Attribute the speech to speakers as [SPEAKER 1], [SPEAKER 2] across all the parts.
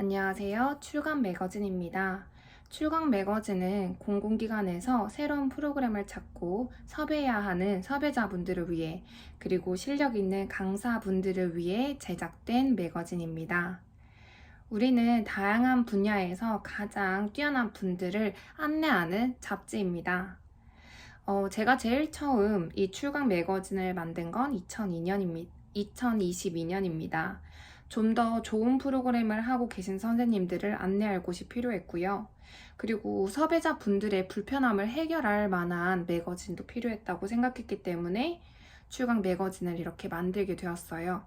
[SPEAKER 1] 안녕하세요. 출간 매거진입니다. 출간 매거진은 공공기관에서 새로운 프로그램을 찾고 섭외해야 하는 섭외자분들을 위해 그리고 실력 있는 강사분들을 위해 제작된 매거진입니다. 우리는 다양한 분야에서 가장 뛰어난 분들을 안내하는 잡지입니다. 어, 제가 제일 처음 이 출강 매거진을 만든 건 2002년입니다. 2022년입니다. 좀 더 좋은 프로그램을 하고 계신 선생님들을 안내할 곳이 필요했고요. 그리고 섭외자 분들의 불편함을 해결할 만한 매거진도 필요했다고 생각했기 때문에 출강 매거진을 이렇게 만들게 되었어요.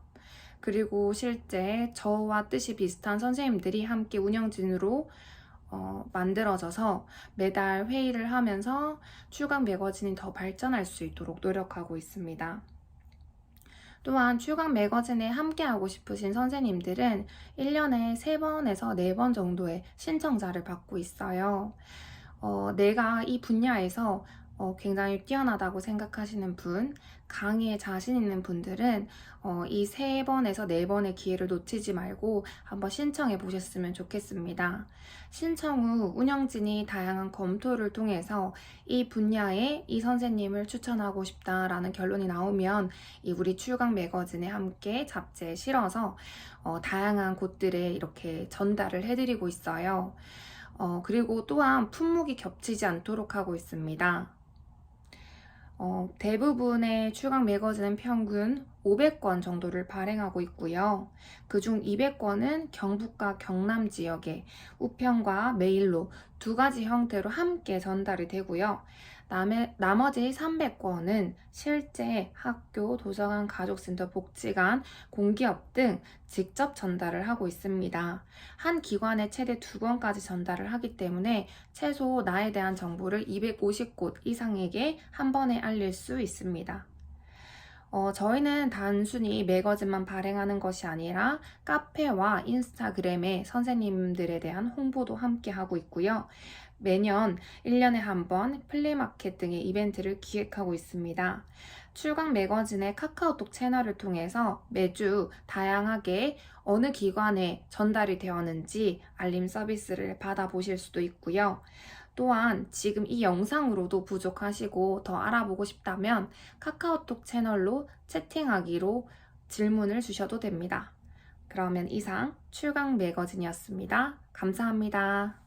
[SPEAKER 1] 그리고 실제 저와 뜻이 비슷한 선생님들이 함께 운영진으로 어, 만들어져서 매달 회의를 하면서 출강 매거진이 더 발전할 수 있도록 노력하고 있습니다. 또한 출강 매거진에 함께하고 싶으신 선생님들은 1년에 3번에서 4번 정도의 신청자를 받고 있어요. 어, 내가 이 분야에서 어, 굉장히 뛰어나다고 생각하시는 분, 강의에 자신 있는 분들은 어, 이 3번에서 4번의 기회를 놓치지 말고 한번 신청해 보셨으면 좋겠습니다. 신청 후 운영진이 다양한 검토를 통해서 이 분야에 이 선생님을 추천하고 싶다라는 결론이 나오면 이 우리 출강 매거진에 함께 잡지에 실어서 어, 다양한 곳들에 이렇게 전달을 해드리고 있어요. 어, 그리고 또한 품목이 겹치지 않도록 하고 있습니다. 어, 대부분의 출강 매거진은 평균 500권 정도를 발행하고 있고요. 그중 200권은 경북과 경남 지역에 우편과 메일로 두 가지 형태로 함께 전달이 되고요. 남의, 나머지 300권은 실제 학교, 도서관, 가족센터, 복지관, 공기업 등 직접 전달을 하고 있습니다. 한 기관에 최대 두 권까지 전달을 하기 때문에 최소 나에 대한 정보를 250곳 이상에게 한 번에 알릴 수 있습니다. 어, 저희는 단순히 매거진만 발행하는 것이 아니라 카페와 인스타그램에 선생님들에 대한 홍보도 함께 하고 있고요. 매년 1년에 한 번 플리마켓 등의 이벤트를 기획하고 있습니다. 출강 매거진의 카카오톡 채널을 통해서 매주 다양하게 어느 기관에 전달이 되었는지 알림 서비스를 받아보실 수도 있고요. 또한 지금 이 영상으로도 부족하시고 더 알아보고 싶다면 카카오톡 채널로 채팅하기로 질문을 주셔도 됩니다. 그러면 이상 출강 매거진이었습니다. 감사합니다.